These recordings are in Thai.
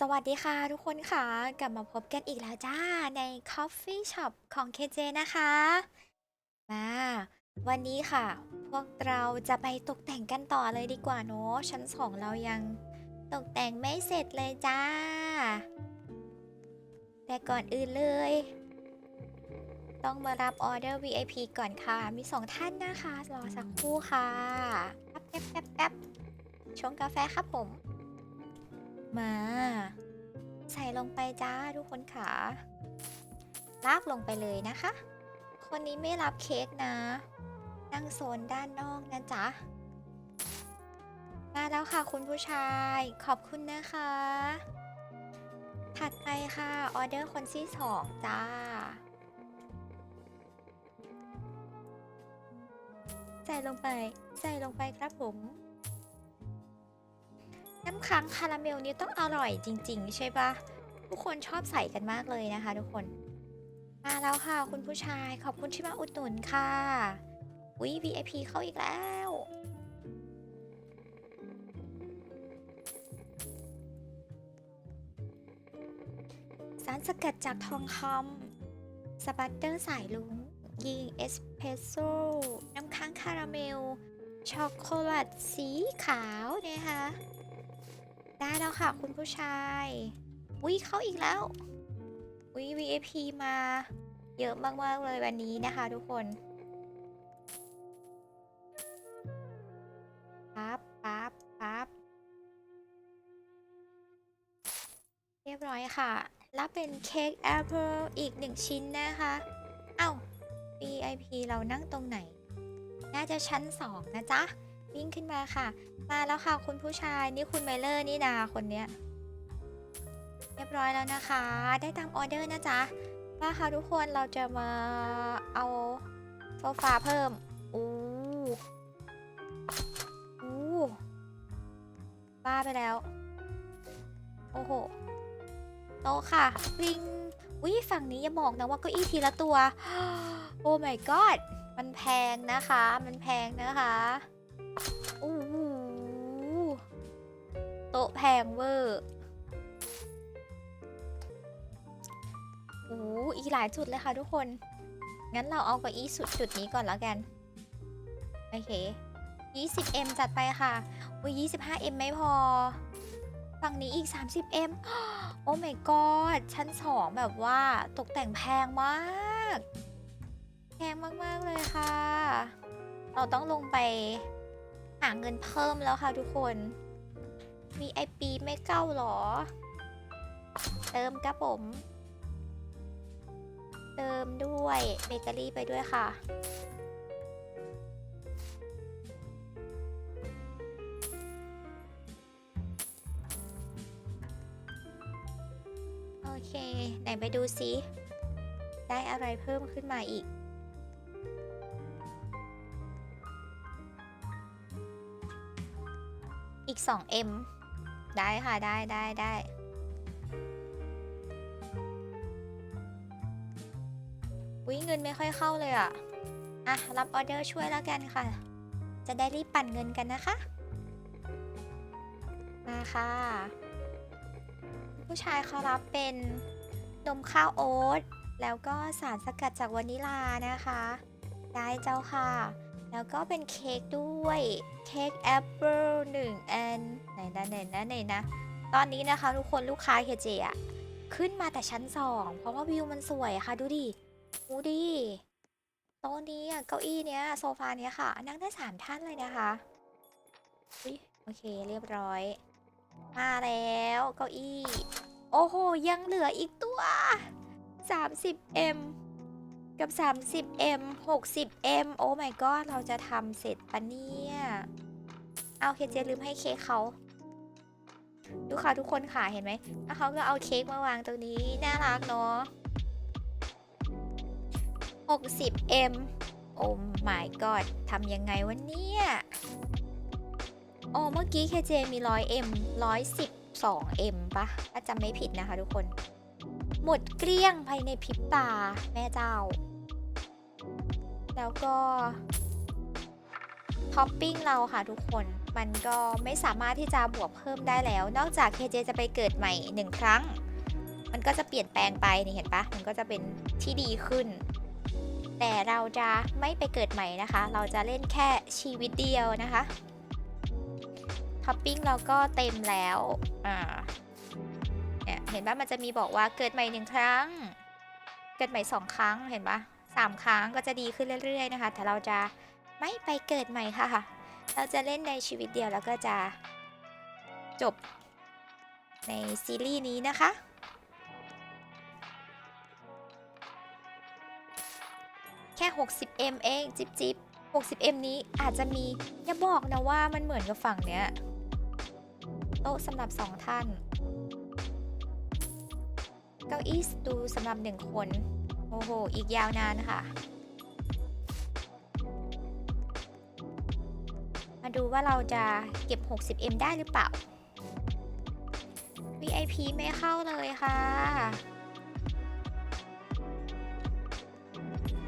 สวัสดีค่ะทุกคนค่ะ กลับมาพบกันอีกแล้วจ้าใน Coffee Shop ของ KJ นะคะ มาวันนี้ค่ะ พวกเราจะไปตกแต่งกันต่อเลยดีกว่าเนอะชั้นสองเรายังตกแต่งไม่เสร็จเลยจ้า แต่ก่อนอื่นเลย ต้องมารับออเดอร์ VIP ก่อนค่ะ มีสองท่านนะคะ รอสักครู่ค่ะแป๊บแป๊บแป๊บชงกาแฟครับผม มา ใส่ลงไปจ้าทุกคนค่ะลากลงไปเลยนะคะ คนนี้ไม่รับเค้กนะ นั่งโซนด้านนอกนะจ๊ะ มาแล้วค่ะคุณผู้ชาย ขอบคุณนะคะ ถัดไปค่ะ ออเดอร์คนที่สองจ้าใส่ลงไป ใส่ลงไปครับผม น้ำค้างคาราเมลนี้ต้องอร่อยจริง ๆ ใช่ปะทุกคนชอบใส่กันมากเลยนะคะ ทุกคน มาแล้วค่ะ คุณผู้ชายขอบคุณที่มาอุดหนุนค่ะวิ VIP เข้าอีกแล้วสารสกัดจากทองคำสปัตเตอร์สายลุงยิงเอสเพรสโซ่น้ำค้างคาราเมล ช็อกโกแลตสีขาวนะคะ ได้แล้วค่ะ คุณผู้ชายวิเข้าอีกแล้ววิ VIP มา เยอะมากๆเลยวันนี้นะคะทุกคนปั๊บปั๊บปั๊บเรียบร้อยค่ะแล้วเป็นเค้กแอปเปิลอีกหนึ่งชิ้นนะคะเอ้า VIP เรานั่งตรงไหน น่าจะชั้นสองนะจ๊ะ วิ่งขึ้นมาค่ะ มาแล้วค่ะคุณผู้ชายนี่คุณไมเลอร์นี่นาคนเนี้ยเรียบร้อยแล้วนะคะ ได้ตามออเดอร์นะจ๊ะมาค่ะทุกคนเราจะมาเอาโซฟาเพิ่มอู้อู้บ้าไปแล้ว โอ้โหโตะค่ะวิ่งวิฝั่งนี้อย่าบอกนะว่าเก็อี้ทีละตัว โอ้ my god มันแพงนะคะ มันแพงนะคะ โต๊ะแพงเวอร์โอ้อีกหลายจุดเลยค่ะทุกคน งั้นเราเอาเก้าอี้สุดจุดนี้ก่อนแล้วกัน โอเค 20m จัดไปค่ะอุ้ย 25m ไม่พอ ฝั่งนี้อีก 30m โอ้ my god ชั้น 2 แบบว่าตกแต่งแพงมาก แพงมาก ๆ เลยค่ะ เราต้องลงไปหาเงินเพิ่มแล้วค่ะทุกคน มีไอปีไม่เก้าหรอ เติมกระผม เติมด้วยเบเกอรี่ไปด้วยค่ะ โอเค ไหนไปดูซิ ได้อะไรเพิ่มขึ้นมาอีกอีก 2M ได้ค่ะได้ได้ได้วิเงินไม่ค่อยเข้าเลยอะ อะ รับออเดอร์ช่วยแล้วกันค่ะ จะได้รีบปั่นเงินกันนะคะ มาค่ะ ผู้ชายเขารับเป็นนมข้าวโอ๊ตแล้วก็สารสกัดจากวานิลานะคะ ได้เจ้าค่ะ แล้วก็เป็นเค้กด้วยเค้กแอปเปิลหนึ่งอันไหนนะไหนนะไหนนะ ตอนนี้นะคะทุกคนลูกค้าเคเจอะขึ้นมาแต่ชั้นสองเพราะว่าวิวมันสวยอะค่ะดูดิดูดิโต๊ะนี้อะเก้าอี้เนี้ยโซฟาเนี้ยค่ะ นั่งได้สามท่านเลยนะคะอุ๊ยโอเคเรียบร้อย มาแล้วเก้าอี้ โอ้โห ยังเหลืออีกตัว 30m กับ 30m 60m โอ้ my god เราจะทำเสร็จปะเนี่ย เอาเคเจลืมให้เค้กเขาดูค่ะทุกคนค่ะเห็นไหมแล้วเขาก็เอาเค้กมาวางตรงนี้ น่ารักเนาะ 60m โอ้ my god ทำยังไงวะเนี่ยอ๋อเมื่อกี้ KJ มี 100M 112M ปะถ้าจำไม่ผิดนะคะทุกคน หมดเกลี้ยงภายในพริบตาแม่เจ้า แล้วก็ท็อปปิ้งเราค่ะทุกคนมันก็ไม่สามารถที่จะบวกเพิ่มได้แล้ว นอกจาก KJ จะไปเกิดใหม่หนึ่งครั้ง มันก็จะเปลี่ยนแปลงไปนี่เห็นปะมันก็จะเป็นที่ดีขึ้น แต่เราจะไม่ไปเกิดใหม่นะคะ เราจะเล่นแค่ชีวิตเดียวนะคะท็อปปิ้งเราก็เต็มแล้วอ่า เนี่ยเห็นปะมันจะมีบอกว่าเกิดใหม่หนึ่งครั้ง เกิดใหม่สองครั้งเห็นปะสามครั้งก็จะดีขึ้นเรื่อยๆนะคะ แต่เราจะไม่ไปเกิดใหม่ค่ะ เราจะเล่นในชีวิตเดียวแล้วก็จะจบในซีรีส์นี้นะคะ แค่ 60m เองจิบจิบ 60m นี้อาจจะมี อย่าบอกนะว่ามันเหมือนกับฝั่งเนี้ย โต๊ะสำหรับ2ท่าน เก้าอี้สตูสำหรับ1คน โอ้โห อีกยาวนานค่ะ มาดูว่าเราจะเก็บ 60m ได้หรือเปล่า VIP ไม่เข้าเลยค่ะ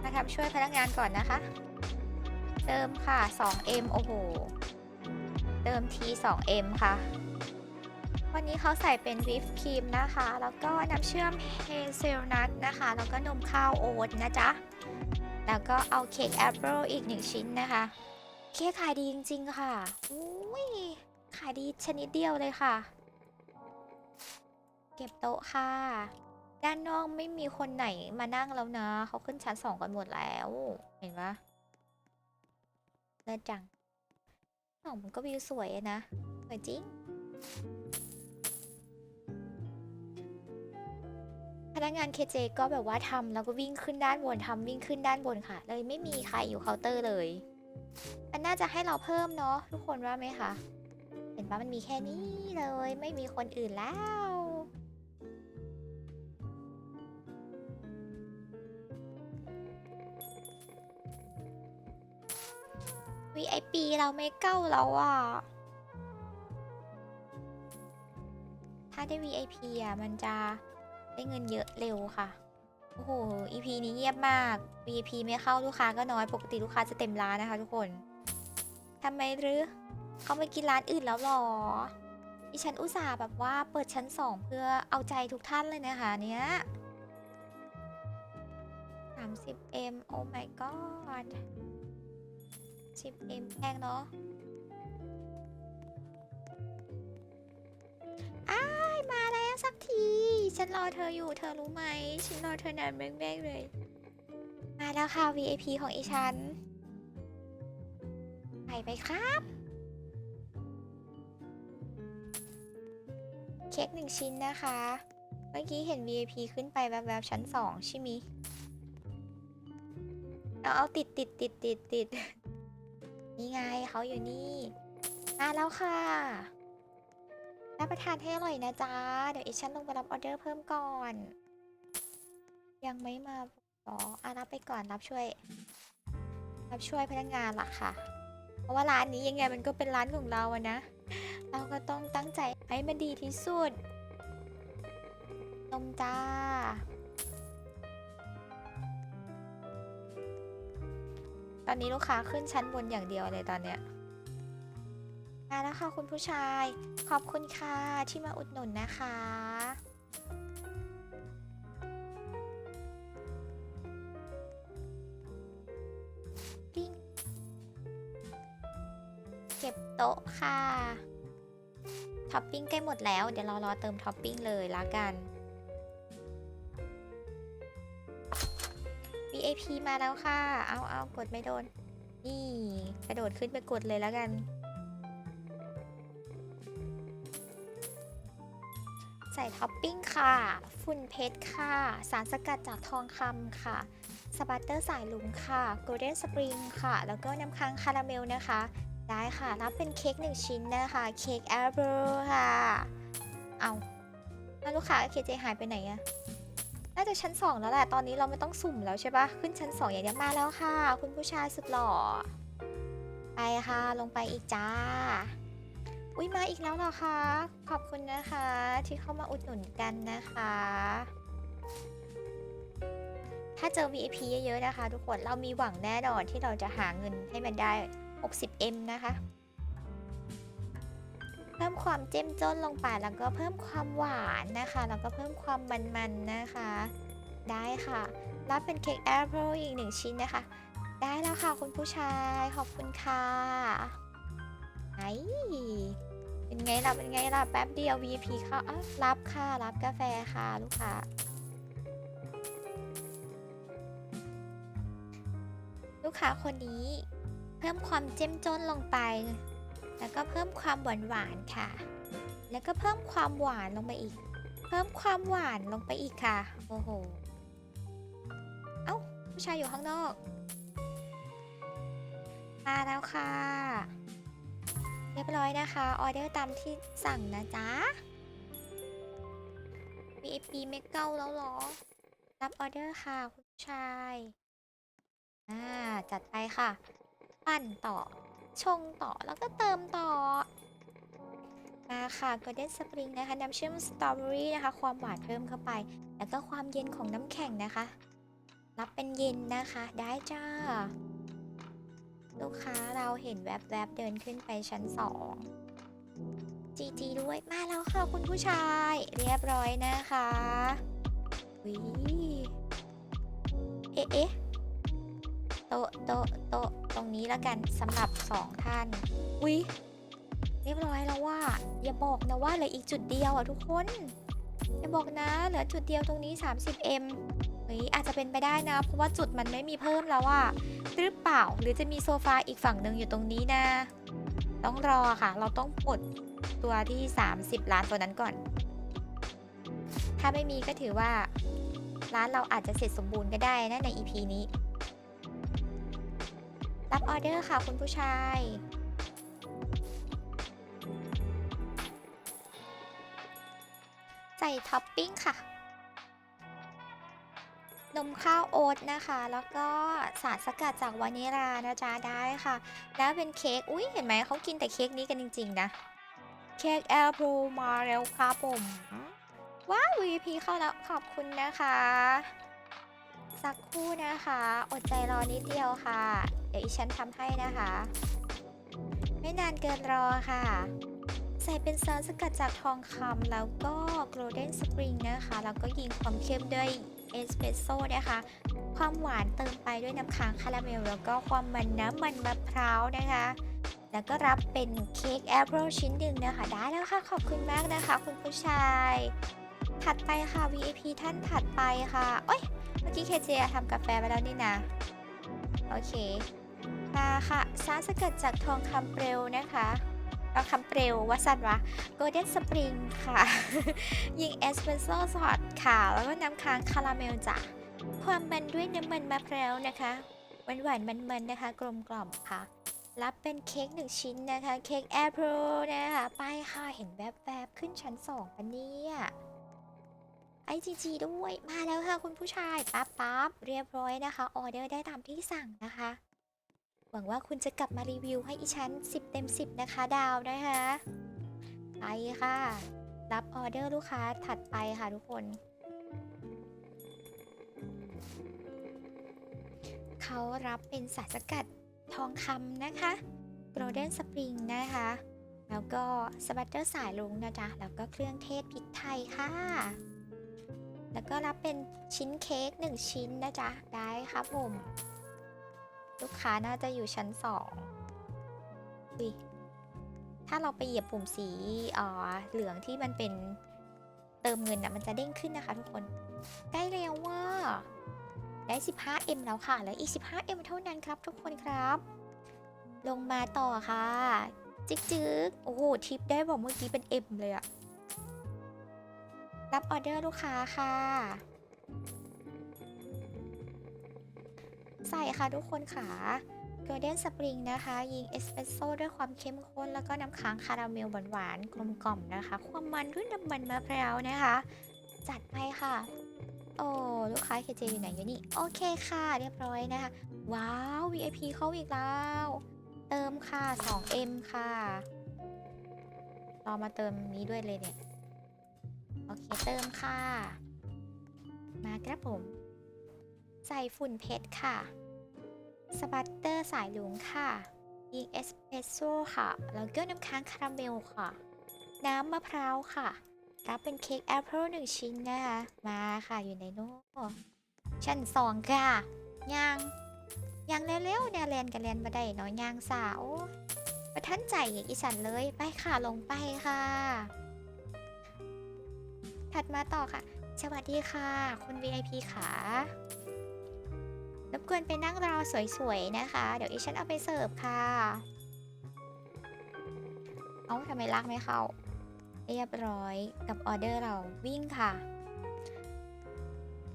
มาทำช่วยพนักงานก่อนนะคะ เติมค่ะ 2M โอ้โห เติมที 2M ค่ะ วันนี้เขาใส่เป็นวิปครีมนะคะ แล้วก็น้ำเชื่อมเฮเซลนัทนะคะ แล้วก็นมข้าวโอ๊ตนะจ๊ะ แล้วก็เอาเค้กแอปเปิลอีกหนึ่งชิ้นนะคะ เค้กขายดีจริง ๆ ค่ะอุ้ยขายดีชนิดเดียวเลยค่ะ เก็บโต๊ะค่ะ ด้านนอกไม่มีคนไหนมานั่งแล้วนะ เขาขึ้นชั้นสองกันหมดแล้ว เห็นปะเลิศจังสองมันก็วิวสวยนะสวยจริง พนักงานเคเจก็แบบว่าทำแล้วก็วิ่งขึ้นด้านบนทำวิ่งขึ้นด้านบนค่ะ เลยไม่มีใครอยู่เคาน์เตอร์เลย มันน่าจะให้เราเพิ่มเนาะทุกคนว่าไหมคะเห็นปะมันมีแค่นี้เลย ไม่มีคนอื่นแล้ว VIP เราไม่เก้าแล้วอะ ถ้าได้ VIP อะ มันจะ ได้เงินเยอะเร็วค่ะ โอ้โห EP นี้เงียบมาก VIP ไม่เข้าลูกค้าก็น้อย ปกติลูกค้าจะเต็มร้านนะคะทุกคนทำไมหรือเขาไปกินร้านอื่นแล้วหรอดิฉันอุตส่าห์แบบว่าเปิดชั้นสองเพื่อเอาใจทุกท่านเลยนะคะเนี้ย 30m oh my god 10m แพงเนาะ สักที ฉันรอเธออยู่ เธอรู้ไหม ฉันรอเธอนานแม่งๆเลย มาแล้วค่ะ VIP ของอีฉัน ไปไปครับ เค้กหนึ่งชิ้นนะคะ เมื่อกี้เห็น VIP ขึ้นไปแวบๆชั้นสองใช่ไหมเอาเอาติดติดติดติดติดนี่ไงเขาอยู่นี่ มาแล้วค่ะ รับประทานให้อร่อยนะจ๊ะ เดี๋ยวอีฉันลงไปรับออเดอร์เพิ่มก่อน ยังไม่มาอ๋ออารับไปก่อนรับช่วย รับช่วยพนักงานล่ะค่ะ เพราะว่าร้านนี้ยังไงมันก็เป็นร้านของเราอะนะ เราก็ต้องตั้งใจให้มันดีที่สุดนมจ้าตอนนี้ลูกค้าขึ้นชั้นบนอย่างเดียวเลยตอนเนี้ย มาแล้วค่ะคุณผู้ชาย ขอบคุณค่ะที่มาอุดหนุนนะคะ ปิ้ง เก็บโต๊ะค่ะ ท็อปปิ้งใกล้หมดแล้ว เดี๋ยวเรารอเติมท็อปปิ้งเลยละกัน VIP มาแล้วค่ะ เอาเอากดไม่โดน นี่ กระโดดขึ้นไปกดเลยแล้วกัน ใส่ท็อปปิ้งค่ะ ฝุ่นเพชรค่ะ สารสกัดจากทองคำค่ะ สปัตเตอร์สายลุงค่ะโกลเด้นสปริงค่ะ แล้วก็น้ำค้างคาราเมลนะคะ ได้ค่ะ รับเป็นเค้กหนึ่งชิ้นนะคะ เค้กแอปเปิลค่ะ เอาแล้วลูกค้าเคเจหายไปไหนอะน่าจะชั้น 2 แล้วแหละ ตอนนี้เราไม่ต้องสุ่มแล้วใช่ปะขึ้นชั้น 2 อย่างเดียวมาแล้วค่ะ คุณผู้ชายสุดหล่อ ไปค่ะ ลงไปอีกจ้า อุ้ยมาอีกแล้วเหรอคะ ขอบคุณนะคะ ที่เข้ามาอุดหนุนกันนะคะ ถ้าเจอ VIP เยอะๆนะคะ ทุกคนเรามีหวังแน่นอนที่เราจะหาเงินให้มันได้ 60M นะคะ เพิ่มความเจ้มจ้นลงไปแล้วก็เพิ่มความหวานนะคะ แล้วก็เพิ่มความมันๆนะคะ ได้ค่ะ รับเป็นเค้กแอปเปิลอีกหนึ่งชิ้นนะคะ ได้แล้วค่ะคุณผู้ชายขอบคุณค่ะไอ เป็นไงล่ะ เป็นไงล่ะ แป๊บเดียว VIP เข้าอะรับค่ะ รับกาแฟค่ะ ลูกค้า ลูกค้าคนนี้ เพิ่มความเจ้มจนลงไป แล้วก็เพิ่มความหวานหวานๆค่ะ แล้วก็เพิ่มความหวานลงไปอีก เพิ่มความหวานลงไปอีกค่ะ โอ้โห เอ้า ผู้ชายอยู่ข้างนอก มาแล้วค่ะ เรียบร้อยนะคะออเดอร์ตามที่สั่งนะจ๊ะ VIP ไม่เก้าแล้วหรอ รับออเดอร์ค่ะคุณชายอ่าจัดไปค่ะ ปั่นต่อ ชงต่อแล้วก็เติมต่อ มาค่ะ Golden Spring นะคะ น้ำเชื่อมสตรอเบอรี่นะคะ ความหวานเพิ่มเข้าไป แล้วก็ความเย็นของน้ำแข็งนะคะ รับเป็นเย็นนะคะ ได้จ้า ลูกค้าเราเห็นแวบๆเดินขึ้นไปชั้นสองจีจีด้วยมาแล้วค่ะคุณผู้ชาย เรียบร้อยนะคะวิเอ๊ะเอ๊ะโตโตโตตรงนี้แล้วกันสำหรับสองท่านวิเรียบร้อยแล้วว่า อย่าบอกนะว่าเหลืออีกจุดเดียวอะทุกคน อย่าบอกนะเหลือจุดเดียวตรงนี้ 30m เฮ้ยอาจจะเป็นไปได้นะ เพราะว่าจุดมันไม่มีเพิ่มแล้วอะหรือเปล่าหรือจะมีโซฟาอีกฝั่งหนึ่งอยู่ตรงนี้นะ ต้องรอค่ะ เราต้องปลดตัวที่ 30 ล้านตัวนั้นก่อน ถ้าไม่มีก็ถือว่า ร้านเราอาจจะเสร็จสมบูรณ์ก็ได้นะใน EP นี้ รับออเดอร์ค่ะคุณผู้ชายใส่ท็อปปิ้งค่ะ นมข้าวโอ๊ตนะคะ แล้วก็สารสกัดจากวานิลานะจ๊ะได้ค่ะ แล้วเป็นเค้กอุ้ยเห็นไหมเขากินแต่เค้กนี้กันจริง ๆ นะเค้กแอลโพมาแล้วครับผมว้าว VP เข้าแล้วขอบคุณนะคะ สักคู่นะคะ อดใจรอนิดเดียวค่ะ เดี๋ยวอีฉันทำให้นะคะ ไม่นานเกินรอค่ะ ใส่เป็นสารสกัดจากทองคำแล้วก็ Golden Spring นะคะ แล้วก็ยิงความเข้มด้วย เอสเปรสโซ่นะคะ ความหวานเติมไปด้วยน้ำค้างคาราเมล แล้วก็ความมันน้ำมันมะพร้าวนะคะ แล้วก็รับเป็นเค้กแอปเปิลชิ้นหนึ่งนะคะ ได้แล้วค่ะ ขอบคุณมากนะคะ คุณผู้ชาย ถัดไปค่ะ VIP ท่านถัดไปค่ะโอ้ยเมื่อกี้เคเจทำกาแฟไปแล้วนี่นะ โอเคมาค่ะสารสกัดจากทองคำเปลวนะคะ ทองคำเปลววัสันวะ Golden Spring ค่ะ ยิงเอสเปรสโซ่สอดค่ะ แล้วก็น้ำค้างคาราเมลจ้ะความมันด้วยน้ำมันมะพร้าวนะคะหวานหวานมันๆนะคะ กลมกล่อมค่ะ รับเป็นเค้กหนึ่งชิ้นนะคะ เค้กแอปเปิลนะคะไปค่ะ เห็นแวบๆ ขึ้นชั้นสองปันเนี่ยไอจีจีด้วย มาแล้วค่ะ คุณผู้ชาย ปั๊บปั๊บเรียบร้อยนะคะ ออเดอร์ได้ตามที่สั่งนะคะ วังว่าคุณจะกลับมารีวิวให้อีชั้น10 เต็ม 10 นะคะ ดาวนะคะไปค่ะ รับออเดอร์ลูกค้าถัดไปค่ะทุกคน เขารับเป็นสารสกัดทองคำนะคะ Golden Spring นะคะ แล้วก็สบัตเตอร์สายลุงนะจ๊ะ แล้วก็เครื่องเทศพริกไทยค่ะ แล้วก็รับเป็นชิ้นเค้กหนึ่งชิ้นนะจ๊ะ ได้ครับผม ลูกค้าน่าจะอยู่ชั้นสองอุ๊ยถ้าเราไปเหยียบปุ่มสีเอ่อเหลืองที่มันเป็นเติมเงินนะมันจะเด้งขึ้นนะคะทุกคน ได้แล้วว่า ได้ 15M แล้วค่ะ แล้วอีก 15M เท่านั้นครับทุกคนครับ ลงมาต่อค่ะจิกจึกโอ้โห ทิปได้บอกเมื่อกี้เป็น M เลยอะรับออเดอร์ลูกค้าค่ะ ใส่ค่ะทุกคนค่ะ Golden Spring นะคะ ยิงเอสเปรสโซ่ด้วยความเข้มข้น แล้วก็น้ำค้างคาราเมลหวานๆกลมกล่อมนะคะ ความมันด้วยน้ำมันมะพร้าวนะคะ จัดไปค่ะ โอ้ลูกค้าเคเจอยู่ไหนอยู่นี่ โอเคค่ะ เรียบร้อยนะคะ ว้าว VIP เข้าอีกแล้ว เติมค่ะ 2M ค่ะรอมาเติมนี้ด้วยเลยเนี่ย โอเคเติมค่ะ มาครับผม ใส่ฝุ่นเพชรค่ะ สปัตเตอร์สายหลงค่ะยิงเอสเปรสโซ่ค่ะ แล้วก็น้ำค้างคาราเมลค่ะ น้ำมะพร้าวค่ะ รับเป็นเค้กแอปเปิลหนึ่งชิ้นนะคะ มาค่ะอยู่ในโน้ชั้นสองค่ะย่างย่างเร็วๆเนี่ยแลนกันแลนมาได้เนาะย่างสาวประทันใจอีสันเลยไปค่ะลงไปค่ะ ถัดมาต่อค่ะ สวัสดีค่ะ คุณ VIP ค่ะ บกวนไปนั่งรอสวยๆนะคะ เดี๋ยวอีฉันเอาไปเสิร์ฟค่ะ เอ้าทำไมลากไม่เข้า เรียบร้อยกับออเดอร์เราวิ่งค่ะ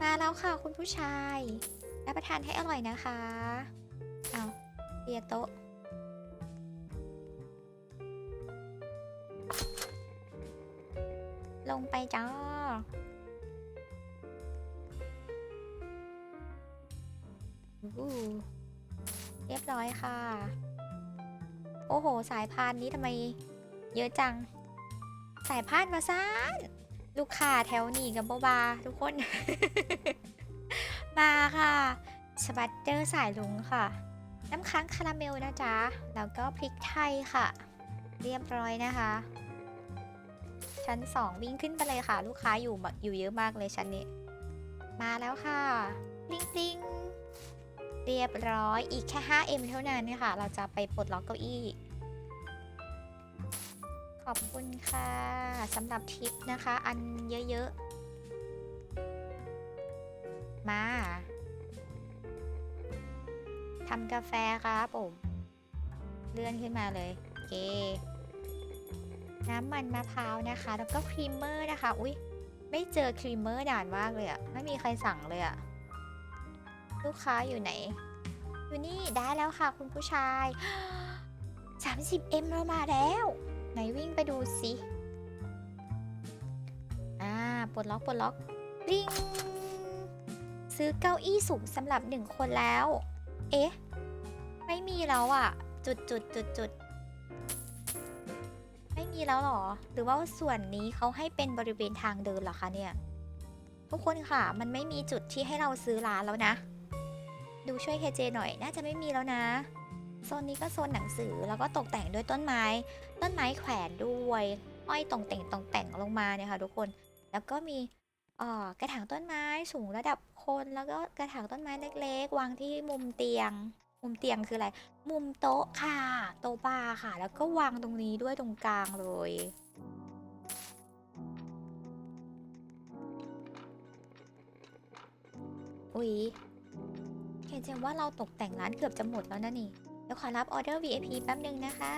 มาแล้วค่ะคุณผู้ชายรับประทานให้อร่อยนะคะ เอาเรียโต๊ะลงไปจ้า อู้เรียบร้อยค่ะ โอ้โห สายพานนี้ทำไม เยอะจัง สายพานมาซ่านลูกค้าแถวนี้กับโบบาทุกคน มาค่ะสบัตเตอร์สายลุงค่ะ น้ำค้างคาราเมลนะจ๊ะ แล้วก็พริกไทยค่ะ เรียบร้อยนะคะ ชั้นสองวิ่งขึ้นไปเลยค่ะ ลูกค้าอยู่อยู่เยอะมากเลยชั้นนี้ มาแล้วค่ะ ปลิงปลิง เรียบร้อยอีกแค่ 5M เท่านั้นค่ะ เราจะไปปลดล็อกเก้าอี้ ขอบคุณค่ะสำหรับทิปนะคะ อันเยอะๆ มาทำกาแฟครับผมเลื่อนขึ้นมาเลยโอเคน้ำมันมะพร้าวนะคะ แล้วก็ครีมเมอร์นะคะ อุ๊ย ไม่เจอครีมเมอร์นานมากเลยอะไม่มีใครสั่งเลยอะ ลูกค้าอยู่ไหน อยู่นี่ได้แล้วค่ะคุณผู้ชาย 30M เรามาแล้ว ไหนวิ่งไปดูสิอ่าปลดล็อกปลดล็อกริงซื้อเก้าอี้สูงสำหรับหนึ่งคนแล้ว เอ๊ะ ไม่มีแล้วอะจุดจุดจุดจุดไม่มีแล้วหรอ หรือว่าส่วนนี้เขาให้เป็นบริเวณทางเดินหรอคะเนี่ย ทุกคนค่ะ มันไม่มีจุดที่ให้เราซื้อร้านแล้วนะ ดูช่วยเคเจหน่อย น่าจะไม่มีแล้วนะ โซนนี้ก็โซนหนังสือแล้วก็ตกแต่งด้วยต้นไม้ ต้นไม้แขวนด้วยห้อยตรงแต่งตรงแต่งลงมาเนี่ยค่ะทุกคน แล้วก็มีออกระถางต้นไม้สูงระดับคนแล้วก็กระถางต้นไม้เล็กๆ วางที่มุมเตียง มุมเตียงคืออะไร มุมโต๊ะค่ะ โต๊ะบาร์ค่ะ แล้วก็วางตรงนี้ด้วยตรงกลางเลย อุ๊ย เห็นจังว่าเราตกแต่งร้านเกือบจะหมดแล้วนะนี่ เดี๋ยวขอรับออเดอร์ VIP แป๊บหนึ่งนะคะ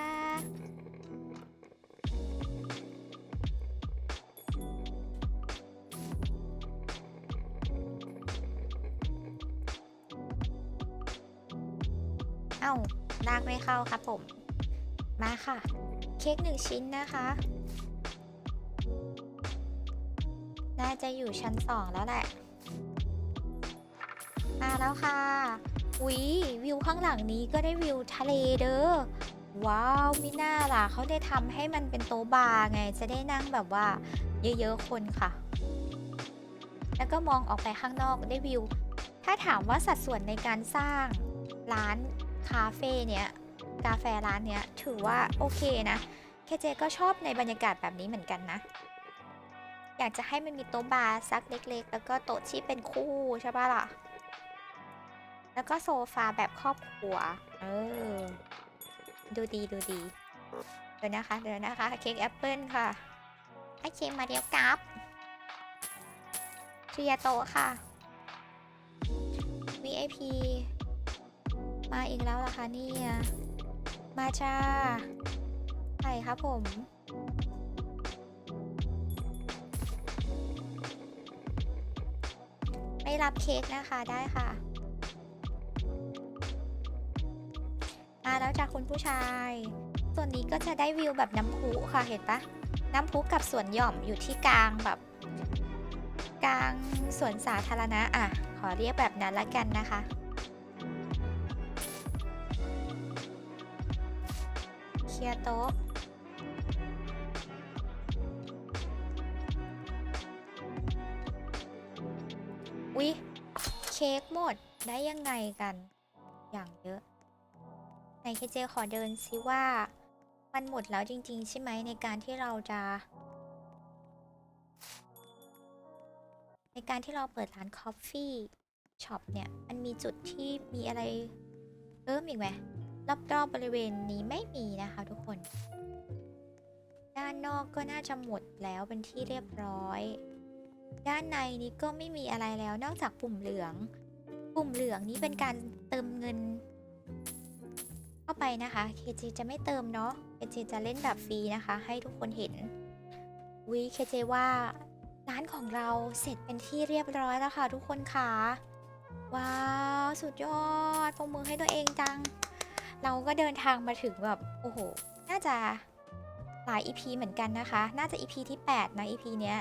เอ้าลากไม่เข้าครับผม มาค่ะ เค้กหนึ่งชิ้นนะคะ น่าจะอยู่ชั้นสองแล้วแหละ มาแล้วค่ะอุ๊ยวิวข้างหลังนี้ก็ได้วิวทะเลเด้อ ว้าวมิน่าล่ะเขาได้ทำให้มันเป็นโต๊ะบาร์ไง จะได้นั่งแบบว่า เยอะๆคนค่ะ แล้วก็มองออกไปข้างนอกได้วิว ถ้าถามว่าสัดส่วนในการสร้างร้านคาเฟ่เนี้ยกาแฟร้านเนี้ยถือว่าโอเคนะเคเจก็ชอบในบรรยากาศแบบนี้เหมือนกันนะ อยากจะให้มันมีโต๊ะบาร์สักเล็ก ๆ แล้วก็โต๊ะที่เป็นคู่ใช่ปะล่ะ แล้วก็โซฟาแบบครอบครัว เออ ดูดีดูดี เดี๋ยวนะคะ เดี๋ยวนะคะ เค้กแอปเปิลค่ะไอเค้กมาเดียวกับเคลียร์โต๊ะค่ะ VIP มาอีกแล้วล่ะคะเนี่ยมาจ้าใช่ครับผม ไม่รับเค้กนะคะได้ค่ะ มาแล้วจากคุณผู้ชาย ส่วนนี้ก็จะได้วิวแบบน้ำพุค่ะเห็นปะน้ำพุกับสวนหย่อมอยู่ที่กลางแบบ กลางสวนสาธารณะอะ ขอเรียกแบบนั้นละกันนะคะเคลียร์โต๊ะอุ๊ย เค้กหมดได้ยังไงกัน อย่างเยอะ ไหนเคเจขอเดินซิว่ามันหมดแล้วจริง ๆ ใช่ไหมในการที่เราจะ ในการที่เราเปิดร้านคอฟฟี่ช็อปเนี่ย มันมีจุดที่มีอะไรเพิ่มอีกไหมรอบๆบริเวณนี้ไม่มีนะคะทุกคน ด้านนอกก็น่าจะหมดแล้วเป็นที่เรียบร้อย ด้านในนี้ก็ไม่มีอะไรแล้วนอกจากปุ่มเหลือง ปุ่มเหลืองนี้เป็นการเติมเงิน ไปนะคะ KJ จะไม่เติมเนาะ KJ จะเล่นแบบฟรีนะคะ ให้ทุกคนเห็นวิ KJ ว่าร้านของเราเสร็จเป็นที่เรียบร้อยแล้วค่ะทุกคนค่ะ ว้าว สุดยอดปรบมือให้ตัวเองจัง เราก็เดินทางมาถึงแบบ โอ้โห น่าจะหลาย EP เหมือนกันนะคะ น่าจะ EP ที่ 8 นะ EP เนี้ย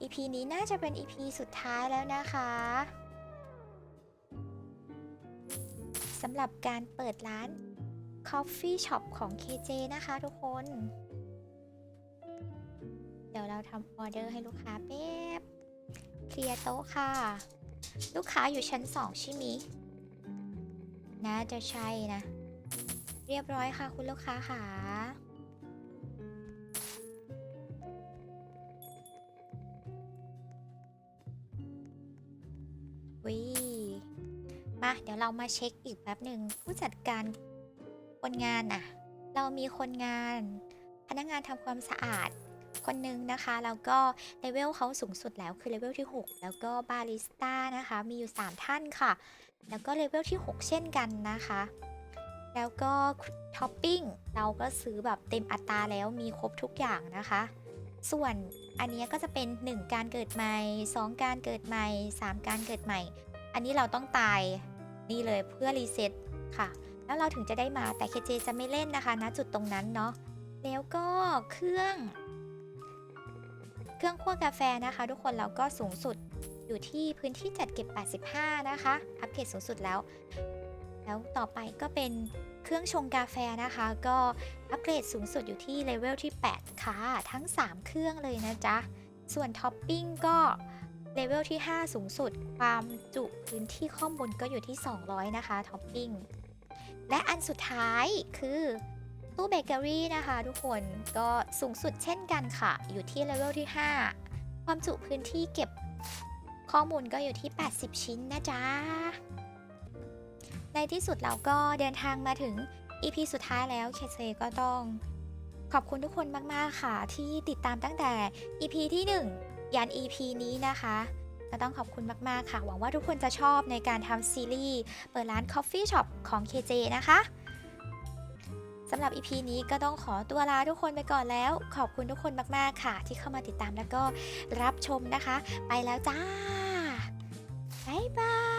EP นี้น่าจะเป็น EP สุดท้ายแล้วนะคะ สำหรับการเปิดร้าน Coffee Shop ของ KJ นะคะทุกคน เดี๋ยวเราทำออเดอร์ให้ลูกค้าแป๊บ เคลียร์โต๊ะค่ะ ลูกค้าอยู่ชั้น 2 ใช่ไหมน่าจะใช่นะ เรียบร้อยค่ะคุณลูกค้าค่ะ เดี๋ยวเรามาเช็คอีกแป๊บหนึ่งผู้จัดการคนงานน่ะ เรามีคนงาน พนักงานทำความสะอาดคนหนึ่งนะคะแล้วก็เลเวลเขาสูงสุดแล้วคือเลเวลที่ 6 แล้วก็บาริสต้านะคะ มีอยู่ 3 ท่านค่ะ แล้วก็เลเวลที่ 6 เช่นกันนะคะ แล้วก็ท็อปปิ้งเราก็ซื้อแบบเต็มอัตราแล้วมีครบทุกอย่างนะคะ ส่วนอันนี้ก็จะเป็น 1 การเกิดใหม่ 2 การเกิดใหม่ 3 การเกิดใหม่ อันนี้เราต้องตาย นี่เลยเพื่อรีเซ็ตค่ะ แล้วเราถึงจะได้มาแต่เคจจะไม่เล่นนะคะณจุดตรงนั้นเนาะแล้วก็เครื่อง เครื่องคั่วกาแฟนะคะ ทุกคนเราก็สูงสุดอยู่ที่พื้นที่จัดเก็บ 85 นะคะ อัปเกรดสูงสุดแล้ว แล้วต่อไปก็เป็นเครื่องชงกาแฟนะคะ ก็อัปเกรดสูงสุดอยู่ที่เลเวลที่ 8 ค่ะ ทั้ง 3 เครื่องเลยนะจ๊ะ ส่วนท็อปปิ้งก็ เลเวลที่ 5 สูงสุด ความจุพื้นที่ข้อมูลก็อยู่ที่ 200 นะคะ ท็อปปิ้ง และอันสุดท้ายคือตู้เบเกอรี่นะคะทุกคนก็สูงสุดเช่นกันค่ะ อยู่ที่เลเวลที่ 5 ความจุพื้นที่เก็บข้อมูลก็อยู่ที่ 80 ชิ้นนะจ๊ะ ในที่สุดเราก็เดินทางมาถึง EP สุดท้ายแล้วเคเซก็ต้อง ขอบคุณทุกคนมาก ๆ ค่ะ ที่ติดตามตั้งแต่ EP ที่ 1 ยัน EP นี้นะคะก็ต้องขอบคุณมาก ๆ ค่ะ หวังว่าทุกคนจะชอบในการทำซีรีส์ เปิดร้าน Coffee Shop ของ KJ นะคะสำหรับ EP นี้ก็ต้องขอตัวลาทุกคนไปก่อนแล้ว ขอบคุณทุกคนมาก ๆ ค่ะ ที่เข้ามาติดตามแล้วก็รับชมนะคะ ไปแล้วจ้า บ๊ายบาย